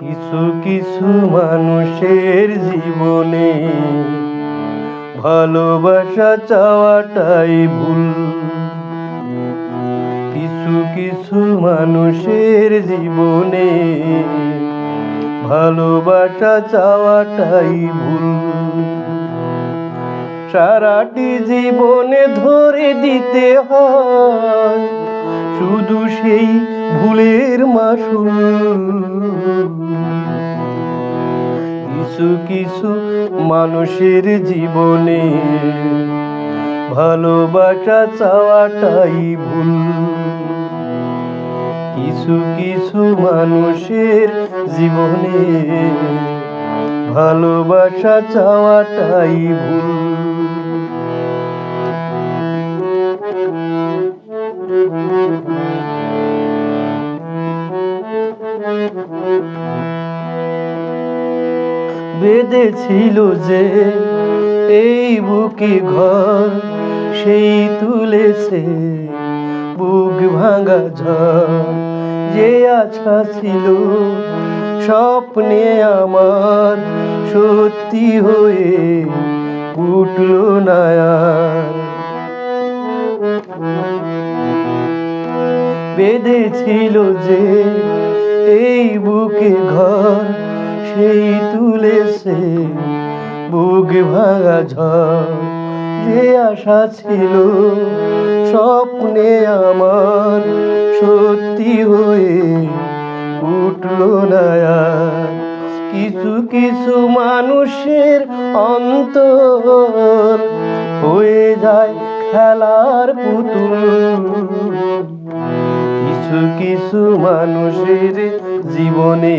কিছু কিছু মানুষের জীবনে ভালোবাসা চাওয়াটাই ভুল। কিছু কিছু মানুষের জীবনে ভালোবাসা চাওয়াটাই ভুল। সারাটি জীবনে ধরে দিতে হয় শুধু সেই ভুলের মাসুল। কিছু কিছু মানুষের জীবনে ভালোবাসা চাওয়াটাই ভুল। কিছু কিছু মানুষের জীবনে ভালোবাসা চাওয়াটাই ভুল। বেঁধেছিল যে এই বুকে ঘর সেই তুলেছে, বুক ভাঙা ঝড় যে আশা ছিল স্বপ্নে আমার সত্যি হয়ে উঠল না বেঁধেছিল যে এই বুকে ঘর সেই তুলেছে, বুক ভাঙা ঝড়, যে আশা ছিল স্বপ্নে আমার সত্যি হয়ে উঠল না কিছু কিছু মানুষের অন্তর হয়ে যায় খেলার পুতুল। কিছু কিছু মানুষের জীবনে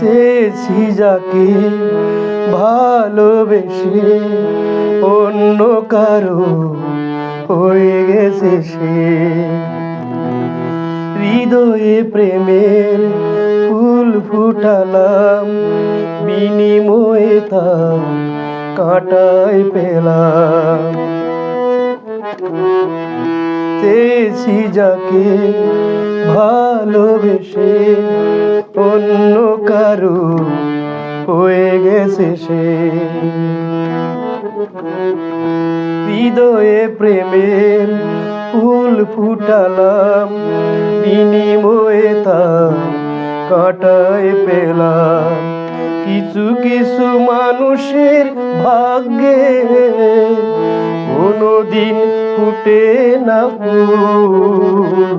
চেয়েছি যাকে ভালোবেসে, অন্য কারও হয়ে গেছে সে। হৃদয়ে প্রেমের ফুল ফুটালাম, বিনিময়ে তার কাঁটায় পেলাম। চেয়েছি যাকে ভালোবেসে অন্য কারও হয়ে গেছে সে। হৃদয়ে প্রেমের ফুল ফুটালাম, বিনিময়ে তার কাঁটায় পেলাম। কিছু কিছু মানুষের ভাগ্যে কোনোদিন ফুটে না ফুল।